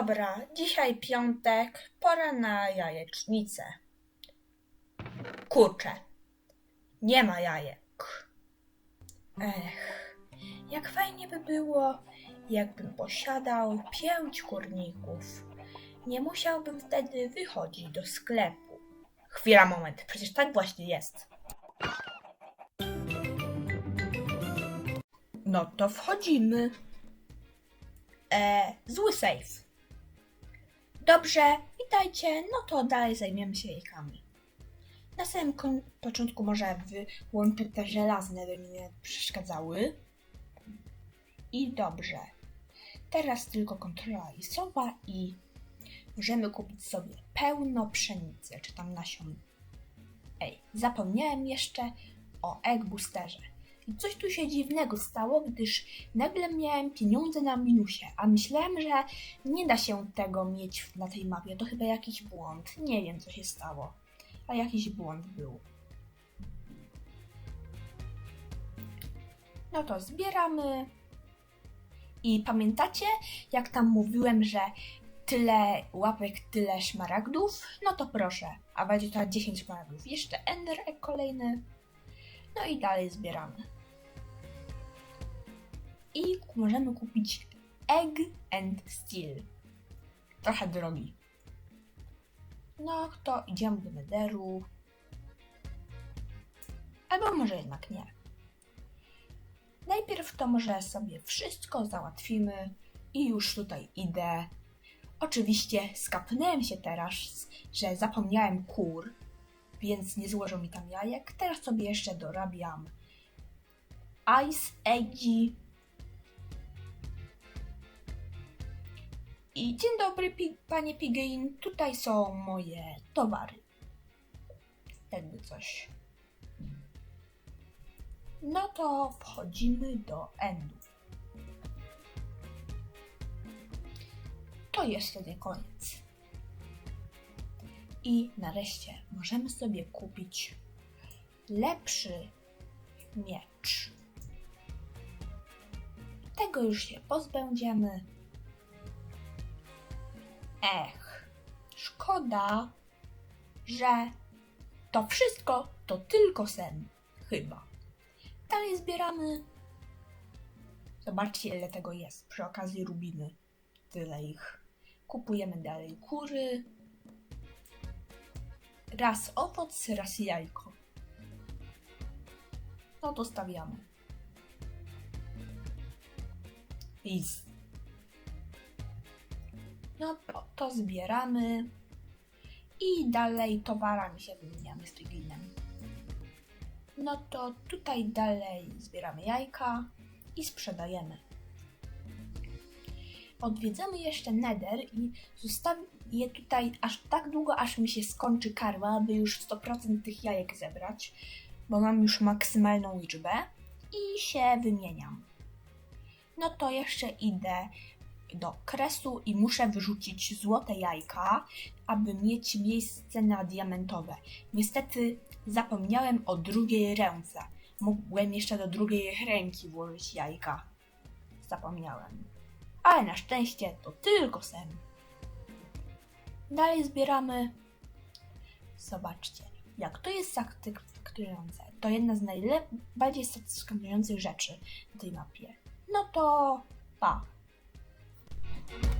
dobra, dzisiaj piątek, pora na jajecznicę. Kurczę, nie ma jajek. Ech, jak fajnie by było, jakbym posiadał pięć kurników. Nie musiałbym wtedy wychodzić do sklepu. Chwila, moment, przecież tak właśnie jest. No to wchodzimy. E, zły safe. Dobrze, witajcie. No to dalej zajmiemy się jajkami. Na samym początku może wyłączę te żelazne, by mi nie przeszkadzały. I dobrze. Teraz tylko kontrola lisowa i możemy kupić sobie pełno pszenicy, czy tam nasion. Ej, zapomniałem jeszcze o egg boosterze. Coś tu się dziwnego stało, gdyż nagle miałem pieniądze na minusie, a myślałem, że nie da się tego mieć na tej mapie. To chyba jakiś błąd. Nie wiem, co się stało. A jakiś błąd był. No to zbieramy. I pamiętacie, jak tam mówiłem, że tyle łapek, tyle szmaragdów? No to proszę. A będzie to 10 szmaragdów. Jeszcze Ender kolejny. No i dalej zbieramy. I możemy kupić Egg and Steel. Trochę drogi. No to idziemy do Netheru. Albo może jednak nie. Najpierw to może sobie wszystko załatwimy i już tutaj idę. Oczywiście skapnąłem się teraz, że zapomniałem kur, więc nie złożą mi tam jajek. Teraz sobie jeszcze dorabiam Ice Eggi. I dzień dobry, pi- panie Pigein. Tutaj są moje towary. Jakby coś. No to wchodzimy do Endu. To jeszcze nie koniec. I nareszcie możemy sobie kupić lepszy miecz. Tego już się pozbędziemy. Ech, szkoda, że to wszystko to tylko sen. Chyba. Dalej zbieramy. Zobaczcie, ile tego jest. Przy okazji rubiny. Tyle ich. Kupujemy dalej kury. Raz owoc, raz jajko. No to stawiamy. Is. No to, zbieramy. I dalej towarami się wymieniamy z Piglinem. No to tutaj dalej zbieramy jajka i sprzedajemy. Odwiedzamy jeszcze Nether i zostawię je tutaj aż tak długo, aż mi się skończy karma, aby już 100% tych jajek zebrać, bo mam już maksymalną liczbę i się wymieniam. No to jeszcze idę do kresu i muszę wyrzucić złote jajka, aby mieć miejsce na diamentowe. Niestety zapomniałem o drugiej ręce. Mógłbym jeszcze do drugiej ręki włożyć jajka. Zapomniałem. Ale na szczęście to tylko sen. Dalej zbieramy. Zobaczcie, jak to jest satysfakcjonujące. To jedna z najbardziej satysfakcjonujących rzeczy na tej mapie. No to pa. thank you